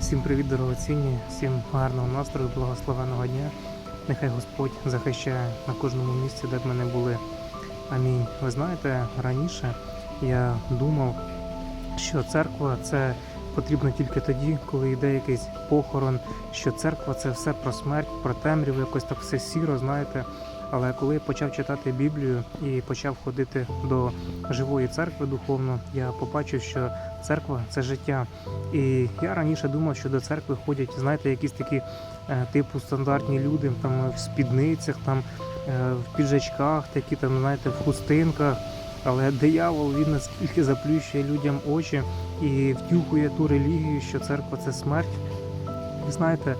Всім привіт, дорогоцінні, всім гарного настрою, благословеного дня. Нехай Господь захищає на кожному місці, де б ми не були. Амінь. Ви знаєте, раніше я думав, що церква це потрібно тільки тоді, коли йде якийсь похорон, що церква це все про смерть, про темряву, якось так все сіро, знаєте. Але коли почав читати Біблію і почав ходити до живої церкви духовно, я побачив, що церква це життя. І я раніше думав, що до церкви ходять, знаєте, якісь такі е, типу стандартні люди, там в спідницях, там е, в піджачках, такі там, знаєте, в хустинках. Але диявол він наскільки заплющує людям очі і втюхує ту релігію, що церква це смерть. Ви знаєте,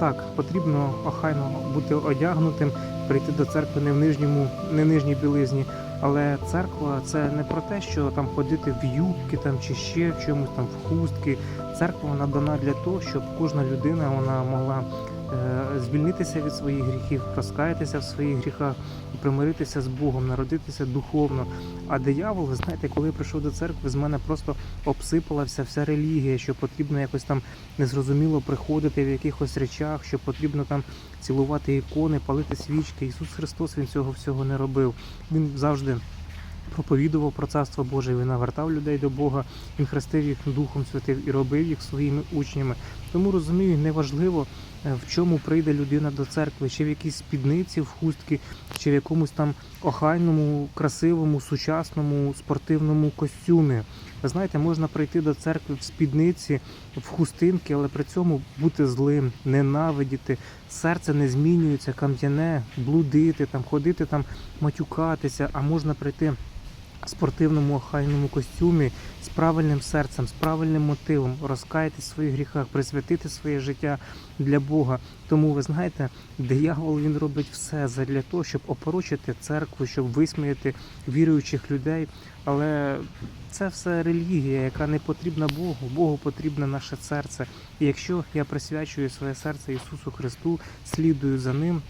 так, потрібно охайно бути одягнутим, прийти до церкви не в нижньому, не в нижній білизні. Але церква це не про те, що там ходити в юбки там чи ще в чомусь там в хустки. Церква вона дана для того, щоб кожна людина вона могла е, звільнитися від своїх гріхів, розкаятися в своїх гріхах, примиритися з Богом, народитися духовно. А диявол, ви знаєте, коли я прийшов до церкви, з мене просто обсипалася вся релігія, що потрібно якось там незрозуміло приходити в якихось речах, що потрібно там цілувати ікони, палити свічки. Ісус Христос він цього всього не робив. Він завжди проповідував про царство Боже, він навертав людей до Бога, він хрестив їх Духом Святим і робив їх своїми учнями. Тому розумію, неважливо, е, в чому прийде людина до церкви, чи в якійсь спідниці, в хустки, чи в якомусь там охайному, красивому, сучасному спортивному костюмі. Ви знаєте, можна прийти до церкви в спідниці, в хустинки, але при цьому бути злим, ненавидіти, серце не змінюється, кам'яне, блудити, там ходити, там матюкатися, а можна прийти спортивному охайному костюмі з правильним серцем, з правильним мотивом, розкаятись в своїх гріхах, присвятити своє життя для Бога. Тому ви знаєте, диявол він робить все для того, щоб опорочити церкву, щоб висміяти віруючих людей. Але це все релігія, яка не потрібна Богу. Богу потрібне наше серце. І якщо я присвячую своє серце Ісусу Христу, слідую за ним.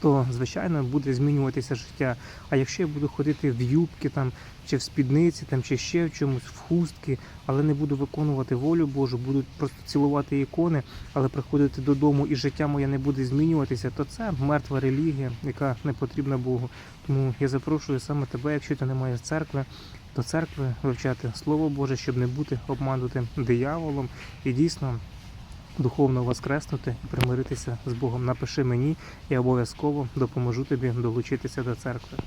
То звичайно буде змінюватися життя. А якщо я буду ходити в юбки там чи в спідниці, там чи ще в чомусь в хустки, але не буду виконувати волю Божу, буду просто цілувати ікони, але приходити додому і життя моє не буде змінюватися, то це мертва релігія, яка не потрібна Богу. Тому я запрошую саме тебе, якщо ти не маєш церкви, до церкви вивчати Слово Боже, щоб не бути обманутим дияволом і дійсно духовно воскреснути і примиритися з Богом. Напиши мені, я обов'язково допоможу тобі долучитися до церкви.